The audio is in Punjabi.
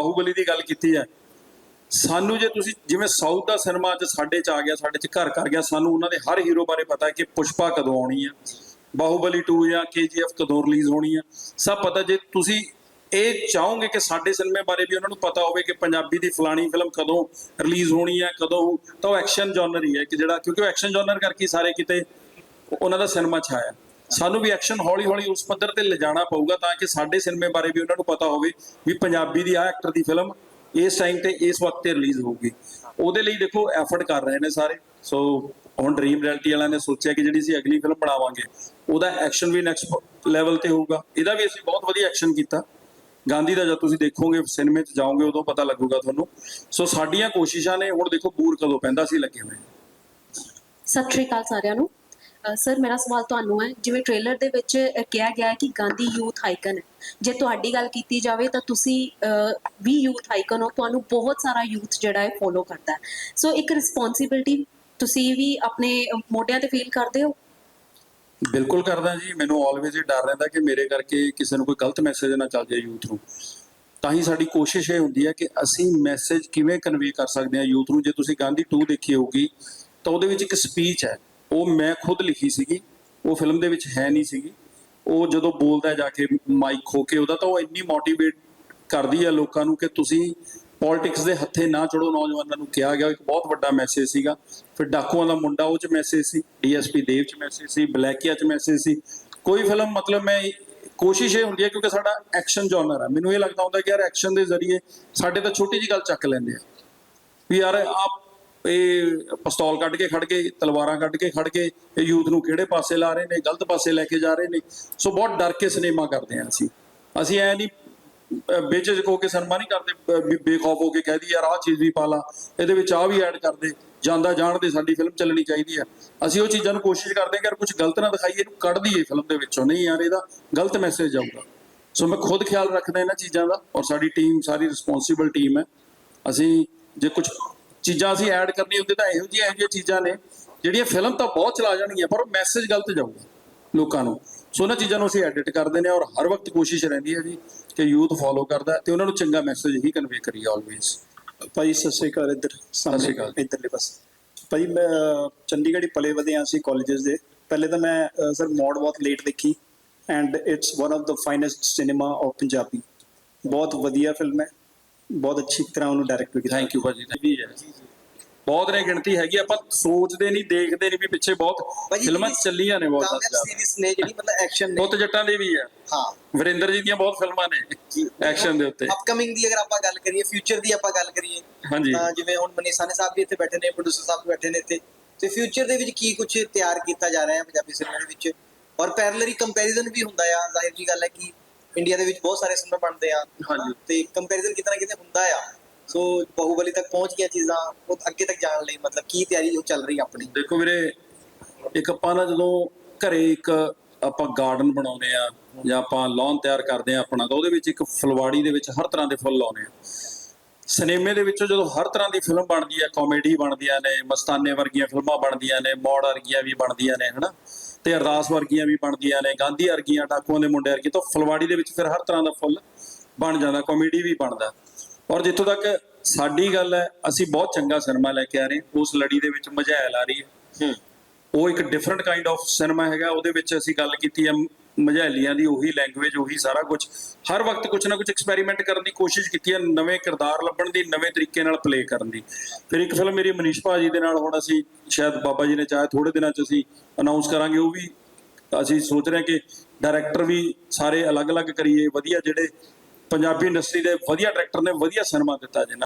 ਬਾਹੂਬਲੀ ਦੀ ਗੱਲ ਕੀਤੀ ਹੈ। ਸਾਨੂੰ ਜੇ ਤੁਸੀਂ ਜਿਵੇਂ ਸਾਊਥ ਦਾ ਸਿਨੇਮਾ ਅੱਜ ਸਾਡੇ ਚ ਆ ਗਿਆ, ਸਾਡੇ ਚ ਘਰ ਕਰ ਗਿਆ, ਸਾਨੂੰ ਉਹਨਾਂ ਦੇ ਹਰ ਹੀਰੋ ਬਾਰੇ ਪਤਾ ਹੈ ਕਿ ਪੁਸ਼ਪਾ ਕਦੋਂ ਆਉਣੀ ਹੈ, ਬਾਹੂਬਲੀ 2 ਜਾਂ KGF ਕਦੋਂ ਰਿਲੀਜ਼ ਹੋਣੀ ਹੈ। ਸਭ ਪਤਾ ਜੇ ਤੁਸੀਂ ਇਹ ਚਾਹੋਗੇ ਕਿ ਸਾਡੇ ਸਿਨੇਮੇ ਬਾਰੇ ਵੀ ਉਹਨਾਂ ਨੂੰ ਪਤਾ ਹੋਵੇ ਕਿ ਪੰਜਾਬੀ ਦੀ ਫਲਾਣੀ ਫਿਲਮ ਕਦੋਂ ਰਿਲੀਜ਼ ਹੋਣੀ ਹੈ, ਕਦੋਂ, ਤਾਂ ਉਹ ਐਕਸ਼ਨ ਜਨਰ ਹੀ ਹੈ ਕਿ ਜਿਹੜਾ, ਕਿਉਂਕਿ ਉਹ ਐਕਸ਼ਨ ਜਨਰ ਕਰਕੇ ਸਾਰੇ ਕਿਤੇ ਉਹਨਾਂ ਦਾ ਸਿਨੇਮਾ ਛਾਇਆ ਸਾਨੂੰ ਵੀ ਐਕਸ਼ਨ ਹੌਲੀ ਹੌਲੀ ਉਸ ਪੱਧਰ ਤੇ ਲਿਜਾਣਾ ਪਊਗਾ ਤਾਂ ਕਿ ਸਾਡੇ ਸਿਨੇਮੇ ਬਾਰੇ ਵੀ ਉਹਨਾਂ ਨੂੰ ਪਤਾ ਹੋਵੇ ਵੀ ਪੰਜਾਬੀ ਦੀ ਆ ਐਕਟਰ ਦੀ ਫਿਲਮ ਇਸ ਟਾਈਮ ਤੇ ਇਸ ਵਕਤ ਤੇ ਰਿਲੀਜ਼ ਹੋਊਗੀ। ਉਹਦੇ ਲਈ ਦੇਖੋ ਐਫਰਟ ਕਰ ਰਹੇ ਨੇ ਸਾਰੇ। ਸੋ ਹੁਣ ਡ੍ਰੀਮ ਰਿਐਲਿਟੀ ਵਾਲਿਆਂ ਨੇ ਸੋਚਿਆ ਕਿ ਜਿਹੜੀ ਅਸੀਂ ਅਗਲੀ ਫਿਲਮ ਬਣਾਵਾਂਗੇ, ਉਹਦਾ ਐਕਸ਼ਨ ਵੀ ਨੈਕਸਟ ਲੈਵਲ ਤੇ ਹੋਊਗਾ। ਇਹਦਾ ਵੀ ਅਸੀਂ ਬਹੁਤ ਵਧੀਆ ਐਕਸ਼ਨ ਕੀਤਾ। ਗਾਂਧੀ ਦਾ ਜਦ ਤੁਸੀਂ ਦੇਖੋਗੇ, ਸਿਨੇਮੇ 'ਚ ਜਾਓਗੇ ਉਦੋਂ ਪਤਾ ਲੱਗੂਗਾ ਤੁਹਾਨੂੰ। ਸੋ ਸਾਡੀਆਂ ਕੋਸ਼ਿਸ਼ਾਂ ਨੇ, ਹੁਣ ਦੇਖੋ ਬੂਰ ਕਦੋਂ ਪੈਂਦਾ ਸੀ, ਲੱਗੇ ਹੋਏ ਸਤਿ ਸ਼੍ਰੀ ਅਕਾਲ ਸਾਰਿਆਂ ਨੂੰ। ਸਰ ਮੇਰਾ ਸਵਾਲ ਤੁਹਾਨੂੰ ਹੈ, ਜਿਵੇਂ ਟ੍ਰੇਲਰ ਦੇ ਵਿੱਚ ਕਿਹਾ ਗਿਆ ਹੈ ਕਿ ਗਾਂਧੀ ਯੂਥ ਆਈਕਨ ਹੈ। ਜੇ ਤੁਹਾਡੀ ਗੱਲ ਕੀਤੀ ਜਾਵੇ ਤਾਂ ਤੁਸੀਂ ਵੀ ਯੂਥ ਆਈਕਨ ਹੋ, ਤੁਹਾਨੂੰ ਬਹੁਤ ਸਾਰਾ ਯੂਥ ਜਿਹੜਾ ਹੈ ਫੋਲੋ ਕਰਦਾ ਹੈ। ਸੋ ਇੱਕ ਰਿਸਪੌਂਸਿਬਿਲਟੀ ਤੁਸੀਂ ਵੀ ਆਪਣੇ ਮੋਢਿਆਂ ਤੇ ਫੀਲ ਕਰਦੇ ਹੋ? ਬਿਲਕੁਲ ਕਰਦਾ ਜੀ। ਮੈਨੂੰ ਆਲਵੇਜ਼ ਇਹ ਡਰ ਰਹਿੰਦਾ ਕਿ ਮੇਰੇ ਕਰਕੇ ਕਿਸੇ ਨੂੰ ਕੋਈ ਗਲਤ ਮੈਸੇਜ ਨਾ ਚੱਲ ਜਾਏ ਯੂਥ ਨੂੰ। ਤਾਂ ਹੀ ਸਾਡੀ ਕੋਸ਼ਿਸ਼ ਇਹ ਹੁੰਦੀ ਹੈ ਕਿ ਅਸੀਂ ਮੈਸੇਜ ਕਿਵੇਂ ਕਨਵੇ ਕਰ ਸਕਦੇ ਹਾਂ ਯੂਥ ਨੂੰ? ਜੇ ਤੁਸੀਂ ਗਾਂਧੀ 2 ਦੇਖੀ ਹੋਊਗੀ, ਤਾਂ ਉਹਦੇ ਵਿੱਚ ਇੱਕ ਸਪੀਚ ਹੈ। ਉਹ ਮੈਂ ਖੁਦ ਲਿਖੀ ਸੀਗੀ, ਉਹ ਫਿਲਮ ਦੇ ਵਿੱਚ ਹੈ ਨਹੀਂ ਸੀਗੀ। ਉਹ ਜਦੋਂ ਬੋਲਦਾ ਜਾ ਕੇ ਮਾਈਕ ਖੋ ਕੇ, ਉਹਦਾ ਤਾਂ ਉਹ ਇੰਨੀ ਮੋਟੀਵੇਟ ਕਰਦੀ ਆ ਲੋਕਾਂ ਨੂੰ ਕਿ ਤੁਸੀਂ ਪੋਲਿਟਿਕਸ ਦੇ ਹੱਥੇ ਨਾ ਚੜੋ ਨੌਜਵਾਨਾਂ ਨੂੰ ਕਿਹਾ ਗਿਆ, ਇੱਕ ਬਹੁਤ ਵੱਡਾ ਮੈਸੇਜ ਸੀਗਾ। ਫਿਰ ਡਾਕੂਆਂ ਦਾ ਮੁੰਡਾ ਉਹ ਚ ਮੈਸੇਜ ਸੀ ਡੀਐਸਪੀ ਦੇਵ ਚ ਮੈਸੇਜ ਸੀ, ਬਲੈਕੀਆ ਚ ਮੈਸੇਜ ਸੀ। ਕੋਈ ਫਿਲਮ ਮਤਲਬ ਮੈਂ ਕੋਸ਼ਿਸ਼ ਇਹ ਹੁੰਦੀ ਹੈ ਕਿਉਂਕਿ ਸਾਡਾ ਐਕਸ਼ਨ ਜਨਰ ਹੈ ਮੈਨੂੰ ਇਹ ਲੱਗਦਾ ਹੁੰਦਾ ਕਿ ਯਾਰ ਐਕਸ਼ਨ ਦੇ ਜ਼ਰੀਏ ਸਾਡੇ ਤਾਂ ਛੋਟੀ ਜੀ ਗੱਲ ਚੱਕ ਲੈਂਦੇ ਆ। ਵੀ ਯਾਰ ਆਪ ਇਹ ਪਿਸਤੌਲ ਕੱਢ ਕੇ ਖੜ ਗਏ, ਤਲਵਾਰਾਂ ਕੱਢ ਕੇ ਖੜ ਗਏ, ਇਹ ਯੂਥ ਨੂੰ ਕਿਹੜੇ ਪਾਸੇ ਲਾ ਰਹੇ ਨੇ, ਗਲਤ ਪਾਸੇ ਲੈ ਕੇ ਜਾ ਰਹੇ ਨੇ। ਸੋ ਬਹੁਤ ਡਰ ਕੇ ਸਿਨੇਮਾ ਕਰਦੇ ਆ ਅਸੀਂ। ਅਸੀਂ ਐ ਨਹੀਂ ਬੇਚਜ ਹੋ ਕੇ ਸਿਨੇਮਾ ਨਹੀਂ ਕਰਦੇ, ਅਹ ਬੇਖੌਫ ਹੋ ਕੇ ਕਹਿ ਦੀ ਯਾਰ ਆਹ ਚੀਜ਼ ਵੀ ਪਾ ਲਾ, ਇਹਦੇ ਵਿੱਚ ਆਹ ਵੀ ਐਡ ਕਰ ਦੇ, ਜਾਂਦਾ ਜਾਣਦੇ ਸਾਡੀ ਫਿਲਮ ਚੱਲਣੀ ਚਾਹੀਦੀ ਆ ਅਸੀਂ ਉਹ ਚੀਜ਼ਾਂ ਨੂੰ ਕੋਸ਼ਿਸ਼ ਕਰਦੇ ਹਾਂ ਕਿ ਯਾਰ ਕੁਝ ਗਲਤ ਨਾ ਦਿਖਾਈਏ, ਇਹਨੂੰ ਕੱਢ ਦਈਏ ਫਿਲਮ ਦੇ ਵਿੱਚੋਂ। ਨਹੀਂ ਯਾਰ, ਇਹਦਾ ਗਲਤ ਮੈਸੇਜ ਆਊਗਾ। ਸੋ ਮੈਂ ਖੁਦ ਖਿਆਲ ਰੱਖਦਾ ਇਹਨਾਂ ਚੀਜ਼ਾਂ ਦਾ ਔਰ ਸਾਡੀ ਟੀਮ ਸਾਰੀ ਰਿਸਪੌਂਸਿਬਲ ਟੀਮ ਹੈ। ਅਸੀਂ ਜੇ ਕੁਝ ਚੀਜ਼ਾਂ ਅਸੀਂ ਐਡ ਕਰਨੀ ਹੁੰਦੀ ਤਾਂ ਇਹੋ ਜਿਹੀਆਂ ਇਹੋ ਜਿਹੀਆਂ ਚੀਜ਼ਾਂ ਨੇ। ਜਿਹੜੀਆਂ ਫਿਲਮ ਤਾਂ ਬਹੁਤ ਚਲਾ ਜਾਣਗੀਆਂ ਪਰ ਮੈਸੇਜ ਗਲਤ ਜਾਊਗਾ ਲੋਕਾਂ ਨੂੰ। ਸੋ ਉਹਨਾਂ ਚੀਜ਼ਾਂ ਨੂੰ ਅਸੀਂ ਐਡਿਟ ਕਰਦੇ ਨੇ ਔਰ ਹਰ ਵਕਤ ਕੋਸ਼ਿਸ਼ ਰਹਿੰਦੀ ਹੈ ਜੀ ਕਿ ਯੂਥ ਫੋਲੋ ਕਰਦਾ ਤੇ ਉਹਨਾਂ ਨੂੰ ਚੰਗਾ ਮੈਸੇਜ ਹੀ ਕਨਵੇ ਕਰੀਏ ਆਲਵੇਜ਼ ਭਾਈ ਸਤਿ ਸ਼੍ਰੀ ਅਕਾਲ ਇੱਧਰ ਸਾਹਮਣੇ ਸ਼੍ਰੀ ਅਕਾਲ। ਇੱਧਰਲੇ ਪਾਸੇ। ਭਾਈ ਮੈਂ ਚੰਡੀਗੜ੍ਹ ਹੀ ਪਲੇ ਵਧੇ ਹਾਂ ਅਸੀਂ ਕਾਲਜਸ ਦੇ। ਪਹਿਲੇ ਤਾਂ ਮੈਂ ਸਰ ਮੋਡ ਬਹੁਤ ਲੇਟ ਦੇਖੀ and it's one of the finest cinema of Punjabi. ਬਹੁਤ ਵਧੀਆ ਫਿਲਮ ਹੈ। ਬਹੁਤ ਅੱਛੀ ਤਰ੍ਹਾਂ ਉਹਨੂੰ ਡਾਇਰੈਕਟ ਕੀਤਾ। ਥੈਂਕ ਯੂ ਭਾਜੀ ਵੀ ਹੈ ਬਹੁਤ ਨੇ ਗਿਣਤੀ ਹੈਗੀ ਆਪਾਂ ਸੋਚਦੇ ਨਹੀਂ ਦੇਖਦੇ ਨਹੀਂ ਵੀ ਪਿੱਛੇ ਬਹੁਤ ਭਾਜੀ ਫਿਲਮਾਂ ਜਿਹੜੀ ਚੱਲੀਆਂ ਨੇ ਬਹੁਤ ਜ਼ਿਆਦਾ। ਸੀਰੀਜ਼ ਨੇ ਜਿਹੜੀ ਮਤਲਬ ਐਕਸ਼ਨ ਨੇ। ਪੁੱਤ ਜੱਟਾਂ ਦੀ ਵੀ ਹੈ। ਹਾਂ। ਵਰਿੰਦਰ ਜੀ ਦੀਆਂ ਬਹੁਤ ਫਿਲਮਾਂ ਨੇ ਐਕਸ਼ਨ ਦੇ ਉੱਤੇ। ਅਪਕਮਿੰਗ ਦੀ ਅਗਰ ਆਪਾਂ ਗੱਲ ਕਰੀਏ ਫਿਊਚਰ ਦੀ ਆਪਾਂ ਗੱਲ ਕਰੀਏ ਹਾਂਜੀ। ਤਾਂ ਜਿਵੇਂ ਹੁਣ ਮਨੀਸ਼ਾਨੇ ਸਾਹਿਬ ਵੀ ਇੱਥੇ ਬੈਠੇ ਨੇ ਪ੍ਰੋਡਿਊਸਰ ਸਾਹਿਬ ਵੀ ਬੈਠੇ ਨੇ ਇੱਥੇ ਤੇ ਫਿਊਚਰ ਦੇ ਵਿੱਚ ਕੀ ਕੁਝ ਤਿਆਰ ਕੀਤਾ ਜਾ ਰਿਹਾ ਹੈ ਪੰਜਾਬੀ ਸਿਨੇਮਾ ਦੇ ਵਿੱਚ? ਔਰ ਪੈਰਲਰੀ ਕੰਪੈਰੀਜ਼ਨ ਵੀ ਹੁੰਦਾ ਆ ਜ਼ਾਹਿਰ ਜੀ ਗੱਲ ਹੈ ਕਿ ਇੰਡੀਆ ਦੇ ਵਿੱਚ ਬਹੁਤ ਸਾਰੇ ਸਿਨੇਮਾ ਬਣਦੇ ਆ। ਹਾਂਜੀ। ਤੇ ਕੰਪੈਰੀਜ਼ਨ ਕਿਤੇ ਨਾ ਕਿਤੇ ਹੁੰਦਾ ਆ। ਸੋ ਬਾਹੂਬਲੀ ਤੱਕ ਪਹੁੰਚ ਗਿਆ ਚੀਜ਼ਾਂ ਉਹ ਅੱਗੇ ਤੱਕ ਜਾਣ ਲਈ ਮਤਲਬ ਕੀ ਤਿਆਰੀ ਉਹ ਚੱਲ ਰਹੀ ਆਪਣੀ? ਦੇਖੋ ਵੀਰੇ ਇੱਕ ਆਪਾਂ ਨਾ ਜਦੋਂ ਘਰੇ ਇੱਕ ਆਪਾਂ ਗਾਰਡਨ ਬਣਾਉਨੇ ਆ ਜਾਂ ਆਪਾਂ ਲੌਨ ਤਿਆਰ ਕਰਦੇ ਆ ਆਪਣਾ ਤਾਂ ਉਹਦੇ ਵਿੱਚ ਇੱਕ ਫੁਲਵਾੜੀ ਦੇ ਵਿੱਚ ਹਰ ਤਰ੍ਹਾਂ ਦੇ ਫੁੱਲ ਲਾਉਨੇ ਆ। ਸਿਨੇਮੇ ਦੇ ਵਿੱਚੋਂ ਜਦੋਂ ਹਰ ਤਰ੍ਹਾਂ ਦੀ ਫਿਲਮ ਬਣਦੀ ਹੈ ਕਾਮੇਡੀ ਬਣਦੀਆਂ ਨੇ ਮਸਤਾਨੇ ਵਰਗੀਆਂ ਫਿਲਮਾਂ ਬਣਦੀਆਂ ਨੇ ਮੌੜ ਵਰਗੀਆਂ ਵੀ ਬਣਦੀਆਂ ਨੇ ਹਨਾ? ਤੇ ਅਰਦਾਸ ਵਰਗੀਆਂ ਵੀ ਬਣਦੀਆਂ ਨੇ ਗਾਂਧੀ ਵਰਗੀਆਂ ਡਾਕੂਆਂ ਦੇ ਮੁੰਡੇ ਵਰਗੀ ਤਾਂ ਫੁਲਵਾੜੀ ਦੇ ਵਿੱਚ ਫਿਰ ਹਰ ਤਰ੍ਹਾਂ ਦਾ ਫੁੱਲ ਬਣ ਜਾਂਦਾ ਕਾਮੇਡੀ ਵੀ ਬਣਦਾ ਔਰ ਜਿੱਥੋਂ ਤੱਕ ਸਾਡੀ ਗੱਲ ਹੈ ਅਸੀਂ ਬਹੁਤ ਚੰਗਾ ਸਿਨੇਮਾ ਲੈ ਕੇ ਆ ਰਹੇ ਹਾਂ। ਉਸ ਲੜੀ ਦੇ ਵਿੱਚ ਮਝੈਲ ਆ ਰਹੀ ਹੈ ਉਹ ਇੱਕ ਡਿਫਰੈਂਟ ਕਾਈਂਡ ਆਫ ਸਿਨੇਮਾ ਹੈਗਾ ਉਹਦੇ ਵਿੱਚ ਅਸੀਂ ਗੱਲ ਕੀਤੀ ਹੈ ਮਝੈਲੀਆਂ ਦੀ ਉਹੀ ਲੈਂਗੁਏਜ ਉਹੀ ਸਾਰਾ ਕੁਝ ਹਰ ਵਕਤ ਕੁਝ ਨਾ ਕੁਝ ਐਕਸਪੈਰੀਮੈਂਟ ਕਰਨ ਦੀ ਕੋਸ਼ਿਸ਼ ਕੀਤੀ ਹੈ ਨਵੇਂ ਕਿਰਦਾਰ ਲੱਭਣ ਦੀ, ਨਵੇਂ ਤਰੀਕੇ ਨਾਲ ਪਲੇ ਕਰਨ ਦੀ। ਫਿਰ ਇੱਕ ਫਿਲਮ ਮੇਰੀ ਮਨੀਸ਼ ਭਾਜੀ ਦੇ ਨਾਲ ਹੁਣ ਅਸੀਂ ਸ਼ਾਇਦ ਬਾਬਾ ਜੀ ਨੇ ਚਾਹੇ ਥੋੜੇ ਦਿਨਾਂ 'ਚ ਅਸੀਂ ਅਨਾਉਂਸ ਕਰਾਂਗੇ, ਉਹ ਵੀ ਅਸੀਂ ਸੋਚ ਰਹੇ ਹਾਂ ਕਿ ਡਾਇਰੈਕਟਰ ਵੀ ਸਾਰੇ ਅਲੱਗ-ਅਲੱਗ ਕਰੀਏ, ਵਧੀਆ ਜਿਹੜੇ ਪੰਜਾਬੀ ਇੰਡਸਟਰੀ ਦੇ ਵਧੀਆ ਡਾਇਰੈਕਟਰ ਨੇ, ਵਧੀਆ ਸਿਨੇਮਾ ਦਿੱਤਾ ਜਿਨ੍ਹਾਂ